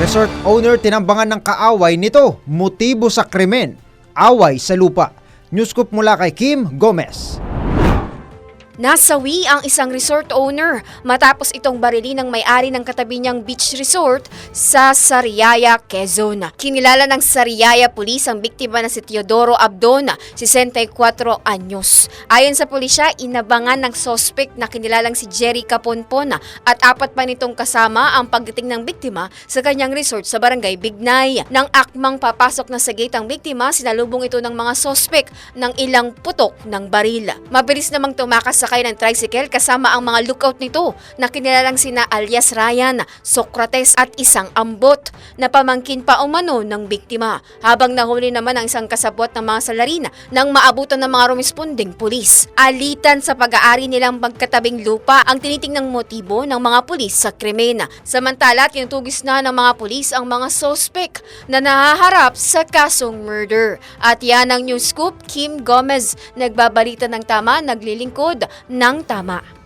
Resort owner tinambangan ng kaaway nito, motibo sa krimen, away sa lupa. Newscoop mula kay Kim Gomez. Nasawi ang isang resort owner matapos itong barili ng may-ari ng katabi niyang beach resort sa Sariaya, Quezon. Kinilala ng Sariaya Police ang biktima na si Teodoro Abdon, 64 anyos. Ayon sa pulisya, inabangan ng sospek na kinilalang si Jerry Caponpon at apat pa nitong kasama ang pagdating ng biktima sa kanyang resort sa barangay Bignay. Nang akmang papasok na sa gate ang biktima, sinalubong ito ng mga sospek ng ilang putok ng baril. Mabilis namang tumakas sakay ng tricycle kasama ang mga lookout nito na kinilalang sina alias Ryan, Socrates at isang ambot na pamangkin pa umano ng biktima. Habang nahuli naman ang isang kasabot ng mga salarin nang maabutan ng mga rumisponding pulis. Alitan sa pag-aari nilang magkatabing lupa ang tinitingnang motibo ng mga pulis sa krimen. Samantala, tinutugis na ng mga pulis ang mga sospek na nahaharap sa kasong murder. At yan ang news scoop, Kim Gomez, nagbabalita ng tama, naglilingkod ng tama.